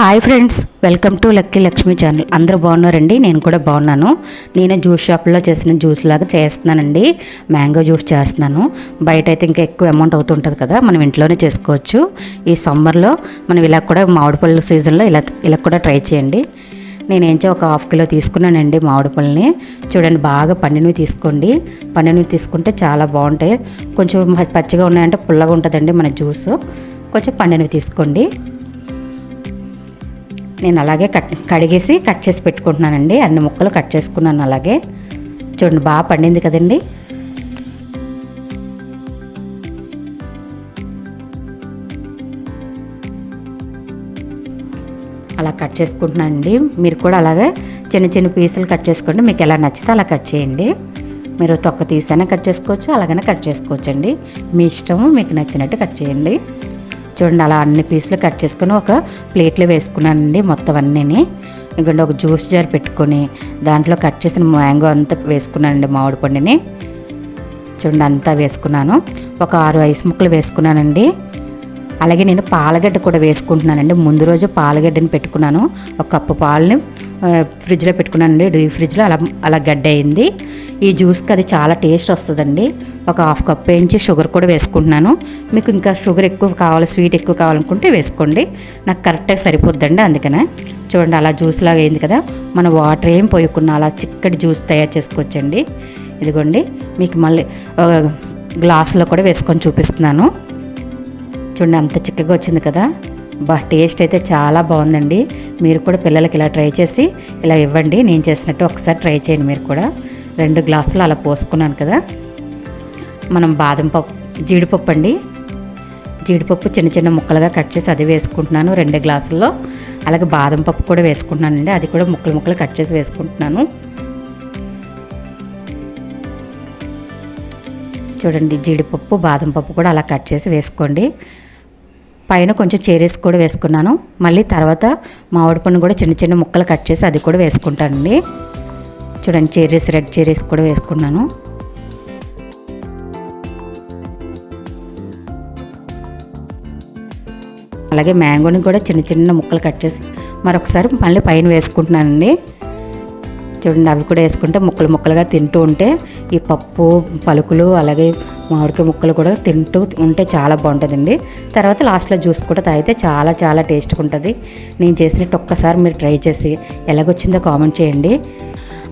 Hi friends welcome to lucky Lakshmi channel. అందరూ బాగున్నారండి? నేను కూడా బాగున్నాను. నేను జ్యూస్ షాప్లో చేసిన జ్యూస్ లాగా చేస్తున్నానండి. మ్యాంగో జ్యూస్ చేస్తున్నాను. బయట అయితే ఇంకా ఎక్కువ అమౌంట్ అవుతుంటుంది కదా మనం ఇంట్లోనే చేసుకోవచ్చు. ఈ సమ్మర్లో మనం ఇలా కూడా మామిడి పళ్ళు సీజన్లో ఇలా ఇలా కూడా ట్రై చేయండి. నేను ఏం ఒక హాఫ్ కిలో తీసుకున్నానండి మామిడి పళ్ళని. చూడండి బాగా పండినవి తీసుకోండి. పండినవి తీసుకుంటే చాలా బాగుంటాయి. కొంచెం పచ్చిగా ఉన్నాయంటే పుల్లగా ఉంటుందండి మన జ్యూస్. కొంచెం పండినవి తీసుకోండి. నేను అలాగే కట్ కడిగేసి కట్ చేసి పెట్టుకుంటున్నానండి. అన్ని ముక్కలు కట్ చేసుకున్నాను అలాగే. చూడండి బాగా పండింది కదండి. అలా కట్ చేసుకుంటున్నానండి. మీరు కూడా అలాగే చిన్న చిన్న పీసులు కట్ చేసుకోండి. మీకు ఎలా నచ్చితే అలా కట్ చేయండి. మీరు తొక్క తీసైనా కట్ చేసుకోవచ్చు అలాగనే కట్ చేసుకోవచ్చండి. మీ ఇష్టము మీకు నచ్చినట్టు కట్ చేయండి. చూడండి అలా అన్ని పీసులు కట్ చేసుకొని ఒక ప్లేట్లో వేసుకున్నానండి మొత్తం అన్నీని. ఇక్కడ ఒక జ్యూస్ జార్ పెట్టుకొని దాంట్లో కట్ చేసిన మ్యాంగో అంతా వేసుకున్నానండి మామిడి పండుని. చూడండి అంతా వేసుకున్నాను. ఒక ఆరు ఐస్ ముక్కలు వేసుకున్నానండి. అలాగే నేను పాలగడ్డ కూడా వేసుకుంటున్నానండి. ముందు రోజు పాలగడ్డని పెట్టుకున్నాను. ఒక కప్పు పాలని ఫ్రిడ్జ్లో పెట్టుకున్నానండి. డీ ఫ్రిడ్జ్లో అలా అలా గడ్డ అయింది ఈ జ్యూస్కి అది చాలా టేస్ట్ వస్తుందండి. ఒక హాఫ్ కప్ వేయించి షుగర్ కూడా వేసుకుంటున్నాను. మీకు ఇంకా షుగర్ ఎక్కువ కావాలి స్వీట్ ఎక్కువ కావాలనుకుంటే వేసుకోండి. నాకు కరెక్ట్గా సరిపోద్దండి అందుకనే. చూడండి అలా జ్యూస్ లాగా అయింది కదా. మన వాటర్ ఏం పోయకుండా అలా చిక్కటి జ్యూస్ తయారు చేసుకోవచ్చండి. ఇదిగోండి మీకు మళ్ళీ గ్లాసులో కూడా వేసుకొని చూపిస్తున్నాను. చూడండి అంత చిక్కగా వచ్చింది కదా. బా టేస్ట్ అయితే చాలా బాగుందండి. మీరు కూడా పిల్లలకి ఇలా ట్రై చేసి ఇలా ఇవ్వండి. నేను చేసినట్టు ఒకసారి ట్రై చేయండి మీరు కూడా. రెండు గ్లాసులు అలా పోసుకున్నాను కదా. మనం బాదం పప్పు జీడిపప్పు అండి. జీడిపప్పు చిన్న చిన్న ముక్కలుగా కట్ చేసి అది వేసుకుంటున్నాను రెండు గ్లాసుల్లో. అలాగే బాదం పప్పు కూడా వేసుకుంటున్నానండి. అది కూడా ముక్కలు ముక్కలు కట్ చేసి వేసుకుంటున్నాను. చూడండి జీడిపప్పు బాదం పప్పు కూడా అలా కట్ చేసి వేసుకోండి. పైన కొంచెం చేరేసి కూడా వేసుకున్నాను. మళ్ళీ తర్వాత మామిడి పండు కూడా చిన్న చిన్న ముక్కలు కట్ చేసి అది కూడా వేసుకుంటానండి. చూడండి చేరేసి రెడ్ చేరేసి కూడా వేసుకున్నాను. అలాగే మ్యాంగోని కూడా చిన్న చిన్న ముక్కలు కట్ చేసి మరొకసారి మళ్ళీ పైన వేసుకుంటున్నానండి. చూడండి అవి కూడా వేసుకుంటే ముక్కలు ముక్కలుగా తింటూ ఉంటే ఈ పప్పు పలుకులు అలాగే మామిడికాయ ముక్కలు కూడా తింటూ ఉంటే చాలా బాగుంటుందండి. తర్వాత లాస్ట్లో జ్యూస్ కూడా తాగితే చాలా చాలా టేస్ట్గా ఉంటుంది. నేను చేసినట్టు ఒక్కసారి మీరు ట్రై చేసి ఎలాగొచ్చిందో కామెంట్ చేయండి.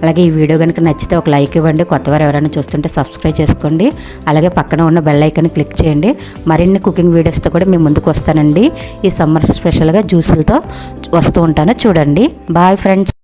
అలాగే ఈ వీడియో కనుక నచ్చితే ఒక లైక్ ఇవ్వండి. కొత్తవారు ఎవరైనా చూస్తుంటే సబ్స్క్రైబ్ చేసుకోండి. అలాగే పక్కన ఉన్న బెల్ ఐకాన్ని క్లిక్ చేయండి. మరిన్ని కుకింగ్ వీడియోస్తో కూడా మేము ముందుకు వస్తానండి. ఈ సమ్మర్ స్పెషల్గా జ్యూసులతో వస్తూ ఉంటాను. చూడండి. Bye friends.